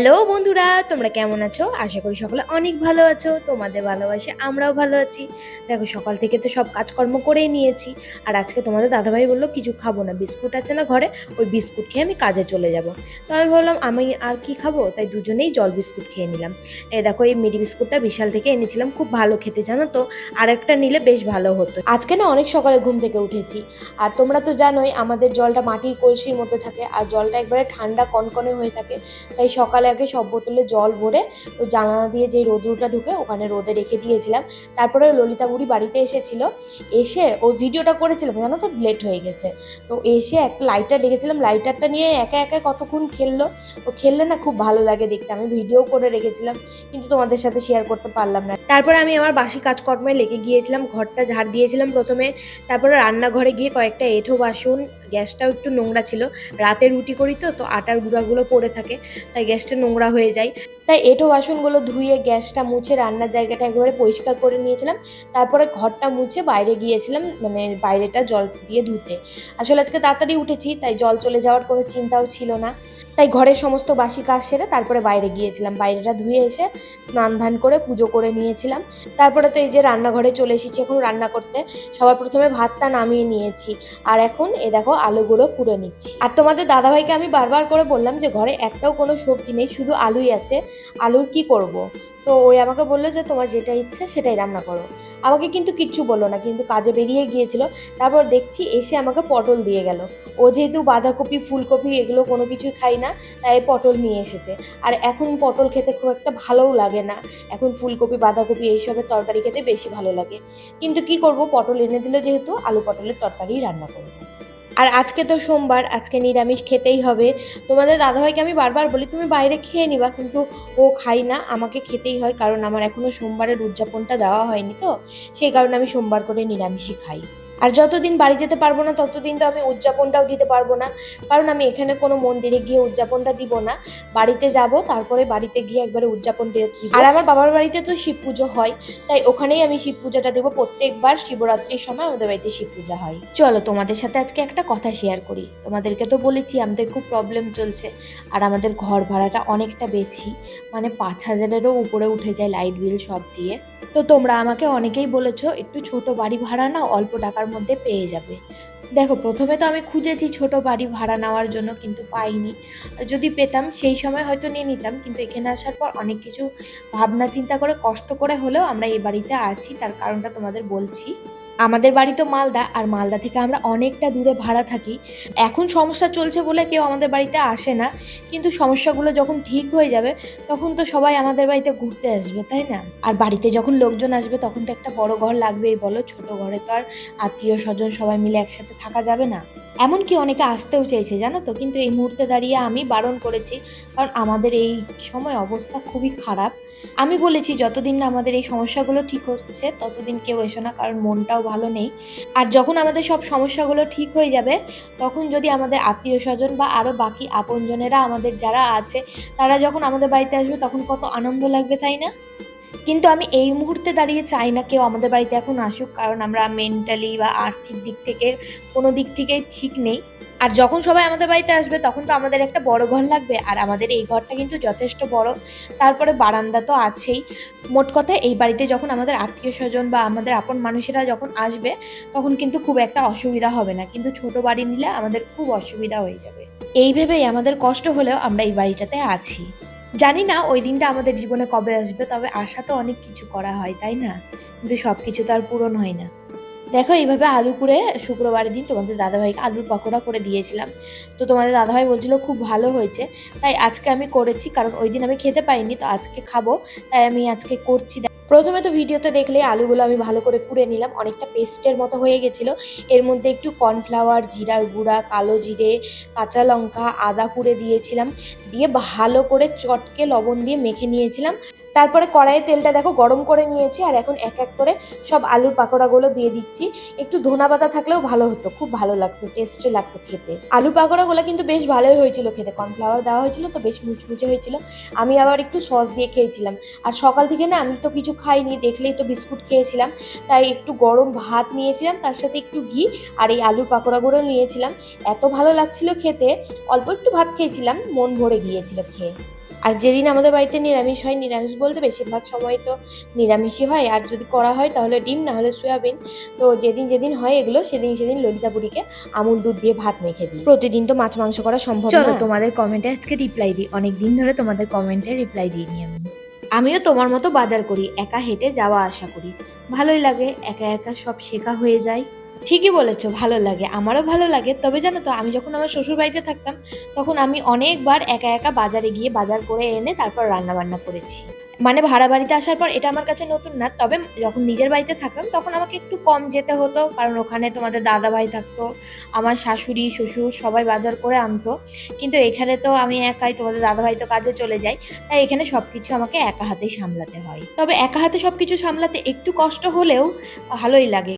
Hello বন্ধুরা, তোমরা কেমন আছো? আশা করি সকলে অনেক ভালো আছো, তোমাদের ভালোবাসে আমরাও ভালো আছি। দেখো, সকাল থেকে তো সব কাজকর্ম করেই নিয়েছি। আর আজকে তোমাদের দাদাভাই বলল, কিছু খাব না, বিস্কুট আছে না ঘরে, ওই বিস্কুট খেয়ে আমি কাজে চলে যাব। তো আমি ভাবলাম, আমি আর কি খাব? তাই দুজনেই জল বিস্কুট খেয়ে নিলাম। এই দেখো, এই মিডি বিস্কুটটা বিশাল থেকে এনেছিলাম, খুব ভালো খেতে, জানো তো? আর একটা নিলে বেশ ভালো হতো। আজকে না অনেক সকালে ঘুম থেকে উঠেছি। আর তোমরা তো জানোই, আমাদের জলটা মাটির কলসির মধ্যে থাকে, আর জলটা একবারে ঠান্ডা কনকনে হয়ে থাকে। তাই সকালে আগে সব বোতলে জল ভরে ওই জানালা দিয়ে যে রোদ্রুটা ঢুকে ওখানে রোদে রেখে দিয়েছিলাম। তারপরে ললিতা বুড়ি বাড়িতে এসেছিল। এসে ও ভিডিওটা করেছিলাম, জানো তো, লেট হয়ে গেছে। তো এসে একটা লাইটার রেখেছিলাম। লাইটারটা নিয়ে একা একা কতক্ষণ খেললো? ও খেললে না খুব ভালো লাগে দেখতে। আমি ভিডিও করে রেখেছিলাম, কিন্তু তোমাদের সাথে শেয়ার করতে পারলাম না। তারপরে আমি আমার বাসি কাজকর্মে লেগে গিয়েছিলাম, ঘরটা ঝাড় দিয়েছিলাম প্রথমে। তারপরে রান্নাঘরে গিয়ে কয়েকটা এঁঠো বাসন গ্যাসটাও একটু নোংরা ছিল। রাতে রুটি করি তো তো আটার গুঁড়াগুলো পড়ে থাকে, তাই গ্যাসটা নোংরা হয়ে যায়। তাই এঁঠো বাসনগুলো ধুয়ে গ্যাসটা মুছে রান্নার জায়গাটা একেবারে পরিষ্কার করে নিয়েছিলাম। তারপরে ঘরটা মুছে বাইরে গিয়েছিলাম মানে বাইরেটা জল দিয়ে ধুতে। আসলে আজকে তাড়াতাড়ি উঠেছি, তাই জল চলে যাওয়ার কোনো চিন্তাও ছিল না। তাই ঘরের সমস্ত বাসি কাজ সেরে তারপরে বাইরে গিয়েছিলাম। বাইরেটা ধুয়ে এসে স্নান ধান করে পুজো করে নিয়েছিলাম। তারপরে তো এই যে রান্নাঘরে চলে এসেছি এখন রান্না করতে। সবার প্রথমে ভাতটা নামিয়ে নিয়েছি। আর এখন এ দেখো আলুগুলো কুড়ে নিচ্ছি। আর তোমাদের দাদাভাইকে আমি বারবার করে বললাম যে ঘরে একটাও কোনো সবজি নেই, শুধু আলুই আছে। আলুর কি করব। তো ওই আমাকে বলল যে তোমার যেটা ইচ্ছে সেটাই রান্না করো। আমাকে কিন্তু কিচ্ছু বলল না, কিন্তু কাজে বেরিয়ে গিয়েছিল। তারপর দেখছি এসে আমাকে পটল দিয়ে গেল। ও যেহেতু বাঁধাকপি, ফুলকপি এগুলো কোনো কিছুই খাই না, তাই পটল নিয়ে এসেছে। আর এখন পটল খেতে খুব একটা ভালোও লাগে না। এখন ফুলকপি, বাঁধাকপি এইসবের তরকারি খেতে বেশি ভালো লাগে। কিন্তু কি করব? পটল এনে দিল যেহেতু, আলু পটলের তরকারি রান্না করব। আর আজকে তো সোমবার, আজকে নিরামিষ খেতেই হবে। তোমাদের দাদাভাইকে আমি বারবার বলি, তুমি বাইরে খেয়ে নিবা, কিন্তু ও খাই না, আমাকে খেতেই হয়, কারণ আমার এখনও সোমবারের উদযাপনটা দেওয়া হয়নি তো। সেই কারণে আমি সোমবার করে নিরামিষই খাই। আর যতদিন বাড়ি যেতে পারব না, ততদিন তো আমি উদযাপনটাও দিতে পারব না। কারণ আমি এখানে কোনো মন্দিরে গিয়ে উদযাপনটা দিব না। বাড়িতে যাব, তারপরে বাড়িতে গিয়ে একবারে উদযাপন দিয়ে দিব। আর আমার বাবার বাড়িতে তো শিব পুজো হয়, তাই ওখানেই আমি শিব পূজাটা দেবো। প্রত্যেকবার শিবরাত্রির সময় আমাদের বাড়িতে শিব পূজা হয়। চলো, তোমাদের সাথে আজকে একটা কথা শেয়ার করি। তোমাদেরকে তো বলেছি, আমাদের খুব প্রবলেম চলছে। আর আমাদের ঘর ভাড়াটা অনেকটা বেশি। মানে পাঁচ হাজারেরও উপরে উঠে যায় লাইট বিল সব দিয়ে। তো তোমরা আমাকে অনেকেই বলেছ, একটু ছোট বাড়ি ভাড়া না অল্প টাকার মধ্যে পেয়ে যাবে। দেখো, প্রথমে তো আমি খুঁজেছি ছোট বাড়ি ভাড়া নেওয়ার জন্য কিন্তু পাইনি। যদি পেতাম, সেই সময় হয়তো নিয়ে নিতাম, কিন্তু এখানে আসার পর অনেক কিছু ভাবনা চিন্তা করে, কষ্ট করে হলেও আমরা এই বাড়িতে আছি, তার কারণটা তোমাদের বলছি। আমাদের বাড়ি তো মালদা, আর মালদা থেকে আমরা অনেকটা দূরে ভাড়া থাকি। এখন সমস্যা চলছে বলে কেউ আমাদের বাড়িতে আসে না, কিন্তু সমস্যাগুলো যখন ঠিক হয়ে যাবে, তখন তো সবাই আমাদের বাড়িতে ঘুরতে আসবে, তাই না? আর বাড়িতে যখন লোকজন আসবে, তখন তো একটা বড় ঘর লাগবেই বলো, ছোট ঘরে তো আর আত্মীয় স্বজন সবাই মিলে একসাথে থাকা যাবে না। এমনকি অনেকে আসতেও চেয়েছে জানো তো? কিন্তু এই মুহূর্তে দাঁড়িয়ে আমি বারণ করেছি, কারণ আমাদের এই সময় অবস্থা খুবই খারাপ। আমি বলেছি, যতদিন না আমাদের এই সমস্যাগুলো ঠিক হচ্ছে, ততদিন কেউ এসো না, কারণ মনটাও ভালো নেই। আর যখন আমাদের সব সমস্যাগুলো ঠিক হয়ে যাবে, তখন যদি আমাদের আত্মীয় স্বজন বা আরও বাকি আপনজনেরা আমাদের যারা আছে, তারা যখন আমাদের বাড়িতে আসবে, তখন কত আনন্দ লাগবে, তাই না? কিন্তু আমি এই মুহূর্তে দাঁড়িয়ে চাই না কেউ আমাদের বাড়িতে এখন আসুক, কারণ আমরা মেন্টালি বা আর্থিক দিক থেকে কোনো দিক থেকেই ঠিক নেই। আর যখন সবাই আমাদের বাড়িতে আসবে, তখন তো আমাদের একটা বড় ঘর লাগবে। আর আমাদের এই ঘরটা কিন্তু যথেষ্ট বড়। তারপরে বারান্দা তো আছেই। মোট কথা, এই বাড়িতে যখন আমাদের আত্মীয় স্বজন বা আমাদের আপন মানুষেরা যখন আসবে, তখন কিন্তু খুব একটা অসুবিধা হবে না। কিন্তু ছোট বাড়ি নিলে আমাদের খুব অসুবিধা হয়ে যাবে। এই ভেবেই আমাদের কষ্ট হলেও আমরা এই বাড়িটাতে আছি। জানি না ওই দিনটা আমাদের জীবনে কবে আসবে, তবে আশা তো অনেক কিছু করা হয়, তাই না? কিন্তু সব কিছু তো আর পূরণ হয় না। দেখো, এইভাবে আলু করে শুক্রবারের দিন তোমাদের দাদাভাইকে আলুর পকোড়া করে দিয়েছিলাম। তো তোমাদের দাদাভাই বলছিল খুব ভালো হয়েছে। তাই আজকে আমি করেছি, কারণ ওই দিন আমি খেতে পাইনি, তো আজকে খাব। তাই আমি আজকে করছি। প্রথমে তো ভিডিওতে দেখলে আলুগুলো আমি ভালো করে কুড়ে নিলাম, অনেকটা পেস্টের মতো হয়ে গেছিল। এর মধ্যে একটু কর্নফ্লাওয়ার, জিরার গুঁড়া, কালো জিরে, কাঁচা লঙ্কা, আদা কুড়ে দিয়েছিলাম। দিয়ে ভালো করে চটকে লবণ দিয়ে মেখে নিয়েছিলাম। তারপরে কড়াইয়ে তেলটা দেখো গরম করে নিয়েছি, আর এখন এক এক করে সব আলুর পাকোড়াগুলো দিয়ে দিচ্ছি। একটু ধনা পাতা থাকলেও ভালো হতো, খুব ভালো লাগতো টেস্টে লাগতো খেতে। আলু পাকোড়াগুলো কিন্তু বেশ ভালোই হয়েছিল খেতে কর্নফ্লাওয়ার দেওয়া হয়েছিল তো বেশ মুচমুচে হয়েছিল। আমি আবার একটু সস দিয়ে খেয়েছিলাম। আর সকাল থেকে না আমি তো কিছু খাইনি, দেখলেই তো বিস্কুট খেয়েছিলাম। তাই একটু গরম ভাত নিয়েছিলাম, তার সাথে একটু ঘি আর এই আলুর পাকোড়াগুলো নিয়েছিলাম। এত ভালো লাগছিল খেতে, অল্প একটু ভাত খেয়েছিলাম, মন ভরে গিয়েছিল খেয়ে। আর যেদিন আমাদের বাড়িতে নিরামিষ হয় নিরামিষ বলতে বেশিরভাগ সময় তো নিরামিষই হয়। আর যদি করা হয় তাহলে ডিম না হলে সয়াবিন। তো যেদিন যেদিন হয় এগুলো সেদিন সেদিন ললিতা বুড়িকে আমুল দুধ দিয়ে ভাত মেখে দিই। প্রতিদিন তো মাছ মাংস করা সম্ভব না। তোমাদের কমেন্টে আজকে রিপ্লাই দিই। অনেক দিন ধরে তোমাদের কমেন্টে রিপ্লাই দিইনি আমি। আমিও তোমার মতো বাজার করি একা হেঁটে যাওয়া আসা করি। ভালোই লাগে একা একা সব শেখা হয়ে যায়। ঠিকই বলেছ, ভালো লাগে, আমারও ভালো লাগে। তবে জানো তো, আমি যখন আমার শ্বশুর বাড়িতে থাকতাম, তখন আমি অনেকবার একা একা বাজারে গিয়ে বাজার করে এনে তারপর রান্না বান্না করেছি। মানে ভাড়া বাড়িতে আসার পর এটা আমার কাছে নতুন না, তবে যখন নিজের বাড়িতে থাকতাম, তখন আমাকে একটু কম যেতে হতো, কারণ ওখানে তোমাদের দাদা ভাই থাকতো, আমার শাশুড়ি, শ্বশুর সবাই বাজার করে আনতো। কিন্তু এখানে তো আমি একাই, তোমাদের দাদা ভাই তো কাজে চলে যাই তাই এখানে সব কিছু আমাকে একা হাতেই সামলাতে হয়। তবে একা হাতে সব কিছু সামলাতে একটু কষ্ট হলেও ভালোই লাগে।